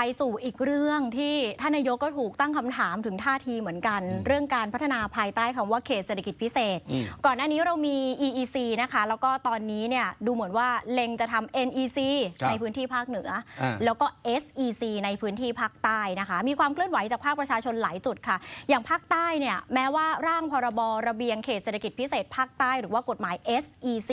ไปสู่อีกเรื่องที่ท่านนายกก็ถูกตั้งคำถามถึงท่าทีเหมือนกัน เรื่องการพัฒนาภายใต้คำว่าเขตเศรษฐกิจพิเศษอืมก่อนหน้านี้เรามี EEC นะคะ แล้วก็ตอนนี้เนี่ยดูเหมือนว่าเล็งจะทำ NEC ครับในพื้นที่ภาคเหนืออ่าแล้วก็ SEC ในพื้นที่ภาคใต้นะคะ มีความเคลื่อนไหวจากภาคประชาชนหลายจุดค่ะ อย่างภาคใต้เนี่ยแม้ว่าร่างพรบระเบียงเขตเศรษฐกิจพิเศษภาคใต้หรือว่ากฎหมาย SEC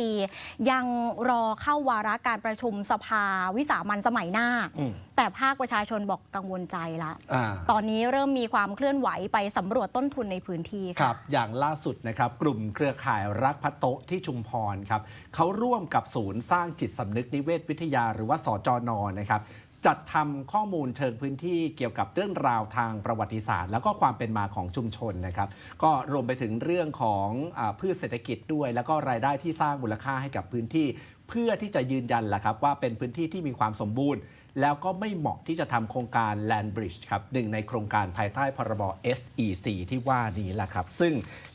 ยังรอเข้าวาระการประชุมสภาวิสามันสมัยหน้าอืมแต่ภาคประชาชนบอกกังวลใจละ อ่า ตอนนี้เริ่มมีความเคลื่อนไหวไปสำรวจต้นทุนในพื้นที่คค่ะ รับ อย่างล่าสุดนะครับ กลุ่มเครือข่ายรักพัโตะที่ชุมพรครับเขาร่วมกับศูนย์สร้างจิตสำนึกนิเวศวิทยาหรือว่าสจนนะครับ จัดทำข้อมูลเชิงพื้นที่เกี่ยวกับเรื่องราวทางประวัติศาสตร์ แล้วก็ความเป็นมาของชุมชนนะครับ ก็รวมไปถึงเรื่องของอาพืชเศรษฐกิจด้วย แล้วก็รายได้ที่สร้างมูลค่าให้กับพื้นที่ เพื่อที่จะยืนยันแหละครับว่าเป็นพื้นที่ที่มีความสมบูรณ์ แล้วก็ไม่เหมาะที่จะทำโครงการ Land Bridge ครับหนึ่งในโครงการภายใต้พรบ SEC ที่ว่านี้แหละครับ ซึ่ง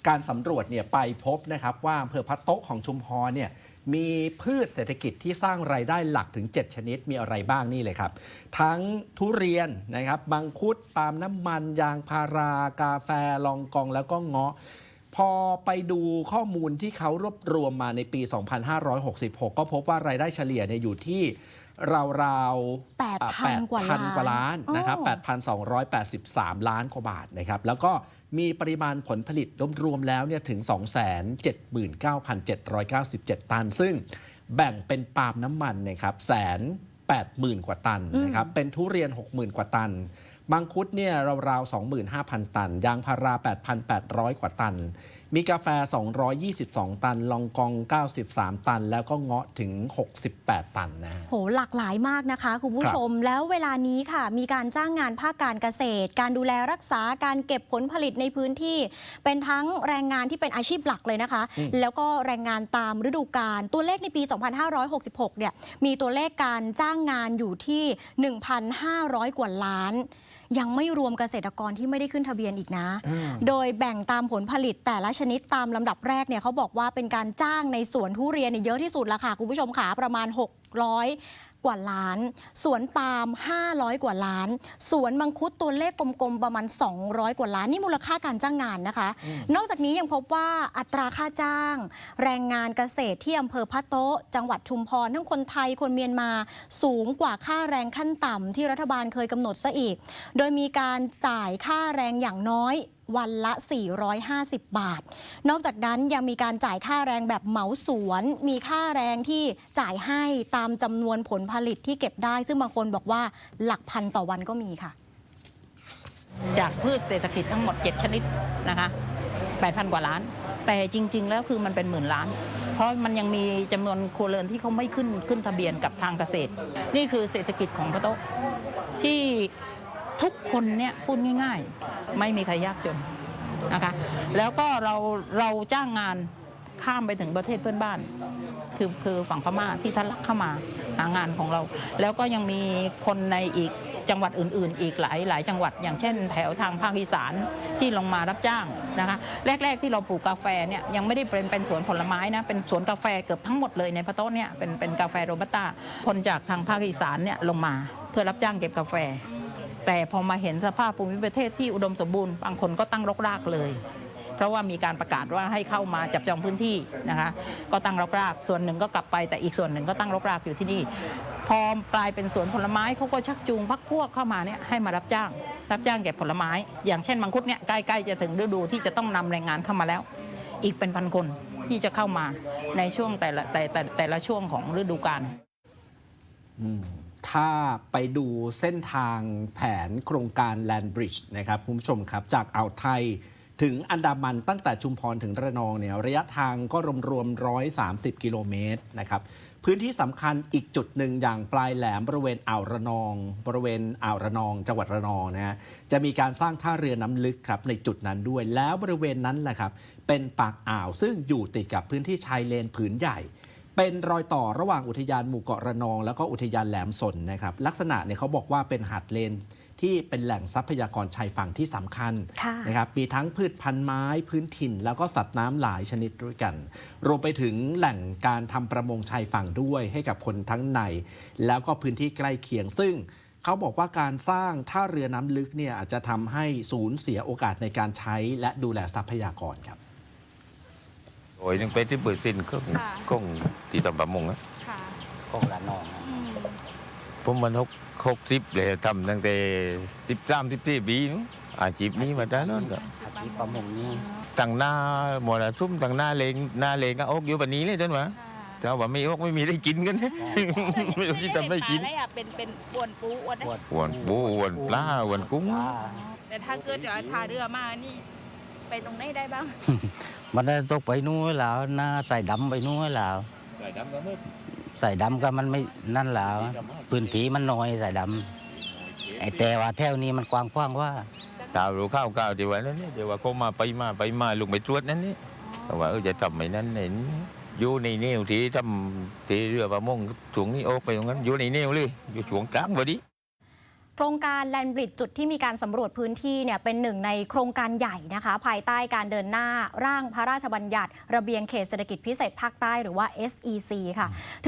การสำรวจเนี่ยไปพบนะครับว่าอำเภอพัดโต๊ะของชุมพรเนี่ยมีพืชเศรษฐกิจที่สร้างรายได้หลักถึง 7 ชนิดมีอะไรบ้างนี่เลยครับ ทั้งทุเรียนนะครับมังคุดปาล์มน้ำมัน ยางพารากาแฟลองกองแล้วก็เงาะ พอไปดูข้อมูลที่เขารวบรวมมาในปี 2566 ก็พบว่ารายได้เฉลี่ยเนี่ยอยู่ที่ราวๆ8,000อะกว่าล้าน8,000กว่าล้านนะครับอ๋อ8,283 ล้านกว่าบาทนะครับ แล้วก็มีปริมาณผลผลิตรวมๆแล้วเนี่ยถึง 279,797 ตัน ซึ่งแบ่งเป็นปาล์มน้ำมันนะครับแสน80,000 กว่าตันนะครับ เป็นทุเรียน 60,000 กว่าตัน มังคุดเนี่ยราวๆ25,000 ตัน ยางพารา 8,800 กว่าตัน มีกาแฟ 222 ตัน ลองกอง 93 ตัน แล้วก็เงาะถึง 68 ตันนะฮะโหหลากหลายมากนะคะ คุณผู้ชมแล้วเวลานี้ค่ะ มีการจ้างงานภาคการเกษตร การดูแลรักษาการเก็บผลผลิตในพื้นที่ เป็นทั้งแรงงานที่เป็นอาชีพหลักเลยนะคะ แล้วก็แรงงานตามฤดูกาลตัวเลขในปี 2566 เนี่ยมีตัวเลขการจ้างงานอยู่ที่ 1,500 กว่าล้าน ยังไม่รวมเกษตรกรที่ไม่ได้ขึ้นทะเบียนอีกนะ โดยแบ่งตามผลผลิตแต่ละชนิดตามลำดับแรกเนี่ยเขาบอกว่าเป็นการจ้างในสวนทุเรียนเนี่ยเยอะที่สุดละค่ะคุณผู้ชมค่ะประมาณ 600 กว่าล้าน สวนปาล์ม500 กว่าล้าน สวนมังคุดตัวเลขกลมๆประมาณ 200 กว่าล้าน นี่มูลค่าการจ้างงานนะคะ นอกจากนี้ยังพบว่าอัตราค่าจ้าง แรงงานเกษตรที่อำเภอพะโต๊ะ จังหวัดชุมพรทั้งคนไทยคนเมียนมาสูงกว่าค่าแรงขั้นต่ำที่รัฐบาลเคยกำหนดซะอีก โดยมีการจ่ายค่าแรงอย่างน้อย วันละ 450 บาท นอกจากนั้นยังมีการจ่ายค่าแรงแบบเหมาสวน มีค่าแรงที่จ่ายให้ตามจำนวนผลผลิตที่เก็บได้ ซึ่งบางคนบอกว่าหลักพันต่อวันก็มีค่ะ จากพืชเศรษฐกิจทั้งหมด 7 ชนิดนะคะ8,000 กว่าล้าน แต่จริง ๆ แล้วคือมันเป็นหมื่นล้าน เพราะมันยังมีจำนวนครัวเรือนที่เขาไม่ขึ้นขึ้นทะเบียนกับทางเกษตร นี่คือเศรษฐกิจของพระโต๊ะที่ ทุกคนเนี่ยพูดง่ายๆ ไม่มีใครยากจนนะคะแล้วก็เราเราจ้างงานข้ามไปถึงประเทศเพื่อนบ้าน คือคือฝั่งพม่าที่ทะลักเข้ามาหางานของเรา แล้วก็ยังมีคนในอีกจังหวัดอื่น ๆ อีกหลายหลายจังหวัด อย่างเช่น แถวทางภาคอีสานที่ลงมารับจ้างนะคะแรก ๆ ที่เราปลูกกาแฟเนี่ยยังไม่ได้เป็นเป็นสวนผลไม้นะเป็นสวนกาแฟเกือบทั้งหมดเลยในพะโต้เนี่ยเป็นเป็นกาแฟโรบัสต้าคนจากทางภาคอีสานเนี่ยลงมาเพื่อรับจ้างเก็บกาแฟ แต่พอมาเห็นสภาพภูมิประเทศที่อุดมสมบูรณ์บางคนก็ตั้งรกรากเลย เพราะว่ามีการประกาศว่าให้เข้ามาจับจองพื้นที่นะคะก็ตั้งรกรากส่วนหนึ่งก็กลับไปแต่อีกส่วนหนึ่งก็ตั้งรกรากอยู่ที่นี่พอกลายเป็นสวนผลไม้เขาก็ชักจูงพักพวกเข้ามาเนี่ยให้มารับจ้าง รับจ้างเก็บผลไม้ อย่างเช่นมังคุดเนี่ยใกล้ๆจะถึงฤดูที่จะต้องนำแรงงานเข้ามาแล้ว อีกเป็นพันคนที่จะเข้ามาในช่วงแต่ละแต่แต่แต่ละช่วงของฤดูกาลอืม ถ้าไปดูเส้นทางแผนโครงการ Land Bridge นะครับคุณผู้ชมครับ จากอ่าวไทยถึงอันดามันตั้งแต่ชุมพรถึงระนองเนี่ยระยะทางก็รวมๆ 130 กิโลเมตรนะครับพื้นที่สำคัญอีกจุดหนึ่งอย่างปลายแหลมบริเวณอ่าวระนอง บริเวณอ่าวระนอง จังหวัดระนองนะฮะจะมีการสร้างท่าเรือน้ำลึกครับในจุดนั้นด้วยแล้วบริเวณนั้นแหละครับเป็นปากอ่าวซึ่งอยู่ติดกับพื้นที่ชายเลนผืนใหญ่ เป็นรอยต่อระหว่างอุทยานหมู่เกาะระนอง แล้วก็อุทยานแหลมสนนะครับ ลักษณะเนี่ยเขาบอกว่าเป็นหาดเลนที่เป็นแหล่งทรัพยากรชายฝั่งที่สำคัญค่ะนะครับมีทั้งพืชพันธุ์ไม้พื้นถิ่น แล้วก็สัตว์น้ำหลายชนิดด้วยกัน รวมไปถึงแหล่งการทำประมงชายฝั่งด้วยให้กับคนทั้งใน แล้วก็พื้นที่ใกล้เคียง ซึ่งเขาบอกว่าการสร้างท่าเรือน้ำลึกเนี่ยอาจจะทำให้สูญเสียโอกาสในการใช้และดูแลทรัพยากรครับ โอ้ยยังเป็นที่เปิดสินก็ค่ะคงตีตำประมงนะค่ะของละนองนะอืมผมมันหกหกสิบเลยทำตั้งแต่สิบสามสิบสี่ปีนู้นอาชีพนี้มาได้แล้วก็อาชีพประมงนี่ตั้งหน้าหมดทุ่มตั้งหน้าเลงหน้าเลงก็อกอยู่แบบนี้เลยจนวะค่ะแต่ว่าไม่อกไม่มีได้กินกันไม่รู้ที่ทำได้กินเป็นปลาอะไรอะเป็นเป็นปวนปูอวนได้ปวดหวนปูหวนปลาหวนกุ้งปลาแต่ถ้าเกิดเดี๋ยวทาเรือมานี่ ไปตรงไหนได้บ้าง มันได้ตกไปนู้นแล้วหน้าใส่ดำไปนู้นแล้วใส่ดำก็มืดใส่ดำก็มันไม่นั่นแล้วพื้นที่มันน้อยใส่ดำไอแต่ว่าแถวนี้มันกว้างกว้างๆว่าดาวรู้ข้าวก้าวที่ว่านั่นนี่เดี๋ยวว่าเขามาไปมาไปมาลุงไปตรวจนั่นนี่แต่ว่าเออจะทำไอ้นั้นเห็นอยู่ในแนวที่ทำที่เรือประมงช่วงนี้ออกไปตรงนั้นอยู่ในแนวเลยอยู่ช่วงกลางพอดีโครงการแลนบริดจุดที่มีการสำรวจพื้นที่เนี่ยเป็นหนึ่งในโครงการใหญ่นะคะ ภายใต้การเดินหน้าร่างพระราชบัญญัติ ระเบียงเขตเศรษฐกิจพิเศษภาคใต้หรือว่า SEC ค่ะ